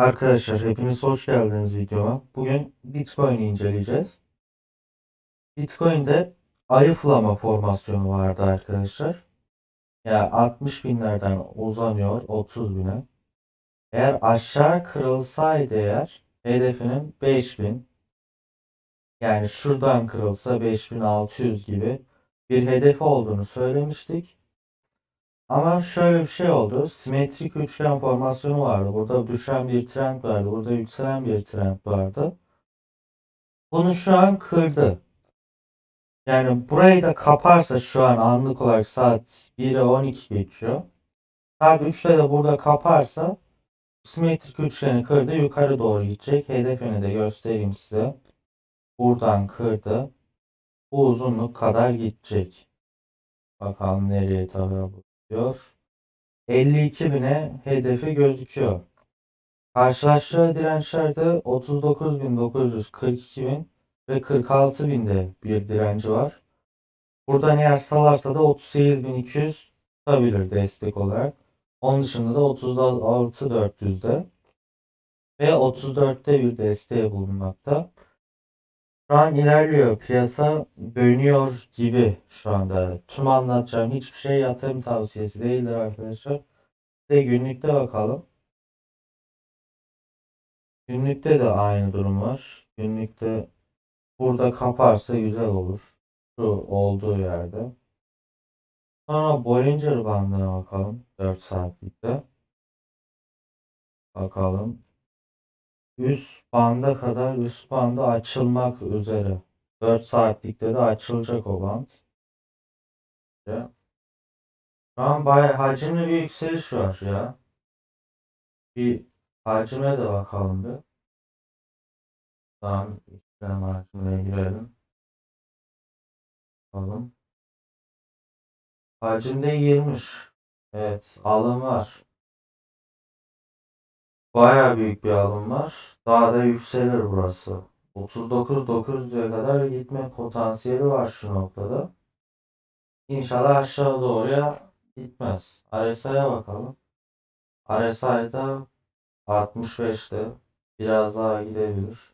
Arkadaşlar hepiniz hoş geldiniz videoma. Bugün Bitcoin'i inceleyeceğiz. Bitcoin'de ayıflama formasyonu vardı arkadaşlar. Yani 60 binlerden uzanıyor 30 bine. Eğer aşağı kırılsaydı eğer hedefinin 5000 yani şuradan kırılsa 5600 gibi bir hedefi olduğunu söylemiştik. Ama şöyle bir şey oldu. Simetrik üçgen formasyonu vardı. Burada düşen bir trend vardı. Burada yükselen bir trend vardı. Bunu şu an kırdı. Yani burayı da kaparsa şu an anlık olarak saat 1'e 12 geçiyor. Saat 3'te de burada kaparsa simetrik üçgeni kırdı. Yukarı doğru gidecek. Hedefini de göstereyim size. Buradan kırdı. Bu uzunluk kadar gidecek. Bakalım nereye tabi diyor. 52 bine hedefi gözüküyor. Karşılaştığı dirençlerde 39.942 bin ve 46.000'de bir direnci var. Buradan eğer salarsa da 38.200 tutabilir destek olarak. Onun dışında da 36.400'de ve 34'te bir desteği bulunmakta. Şu an ilerliyor. Piyasa dönüyor gibi şu anda. Tüm anlatacağım hiçbir şey yatırım tavsiyesi değildir arkadaşlar. De günlükte bakalım. Günlükte de aynı durum var. Günlükte burada kaparsa güzel olur. Şu olduğu yerde. Sonra Bollinger bandına bakalım. 4 saatlikte. Bakalım. Üst banda kadar üst banda açılmak üzere. 4 saatlikte de açılacak o band. Ya. Şu an bayağı hacimli bir yükseliş var ya. Bir hacime de bakalım bir. Tamam. İşlem hacmine girelim. Bakalım. Hacimde 20. Evet. Alım var. Baya büyük bir alım var. Daha da yükselir burası. 39.900'e kadar gitme potansiyeli var şu noktada. İnşallah aşağı doğruya gitmez. RSI'ye bakalım. RSI'da 65'te biraz daha gidebilir.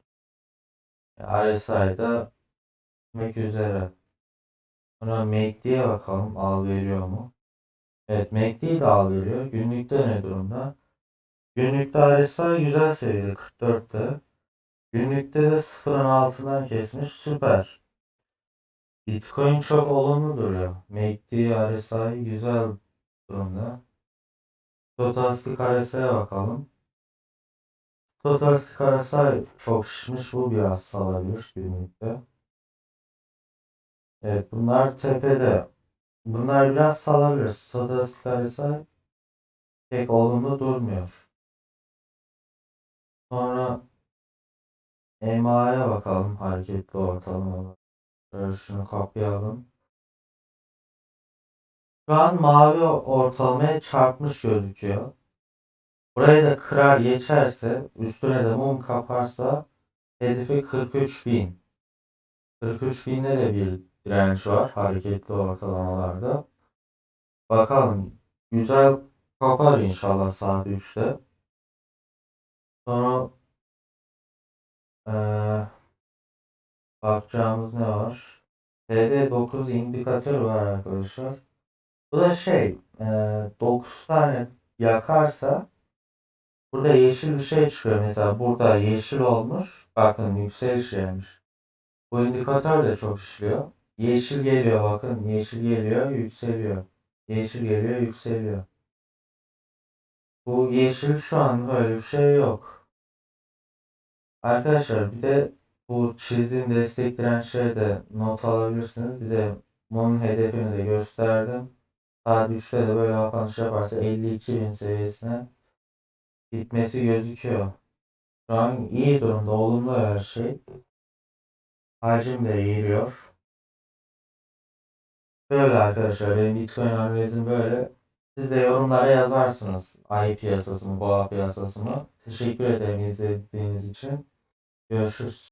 RSI'da gitmek üzere. Sonra MACD'ye bakalım. Al veriyor mu? Evet MACD de al veriyor. Günlükte ne durumda? Günlükte RSI güzel seviyede 44'te. Günlükte de sıfırın altından kesmiş. Süper. Bitcoin çok olumlu duruyor. MACD RSI güzel durumda. Stokastik RSI'ye bakalım. Stokastik RSI çok şişmiş. Bu biraz salabilir günlükte. Evet bunlar tepede. Bunlar biraz salabilir. Stokastik RSI pek olumlu durmuyor. Sonra EMA'ya bakalım. Hareketli ortalama. Şöyle şunu kapayalım. Şu an mavi ortalamaya çarpmış gözüküyor. Burayı da kırar geçerse üstüne de mum kaparsa hedefi 43.000. 43.000'de de bir direnç var hareketli ortalamalarda. Bakalım güzel kapar inşallah saat 3'te. Sonra ee, bakacağımız ne var? TD9 indikatör var arkadaşlar. Bu da şey e, 9 tane yakarsa burada yeşil bir şey çıkıyor. Mesela burada yeşil olmuş. Bakın yükseliş gelmiş. Bu indikatör de çok işliyor. Yeşil geliyor bakın. Yeşil geliyor yükseliyor. Yeşil geliyor yükseliyor. Bu yeşil şu an böyle bir şey yok. Arkadaşlar bir de bu çizdiğim destek dirençleri de not alabilirsiniz. Bir de bunun hedefini de gösterdim. Saat 3'te de böyle kapanış yaparsa 52.000 seviyesine gitmesi gözüküyor. Şu an iyi durumda. Olumlu her şey. Hacim de eğiliyor. Böyle arkadaşlar. Benim Bitcoin analizim böyle. Siz de yorumlara yazarsınız. Ay piyasası mı, boğa piyasası mı? Teşekkür ederim izlediğiniz için. 也是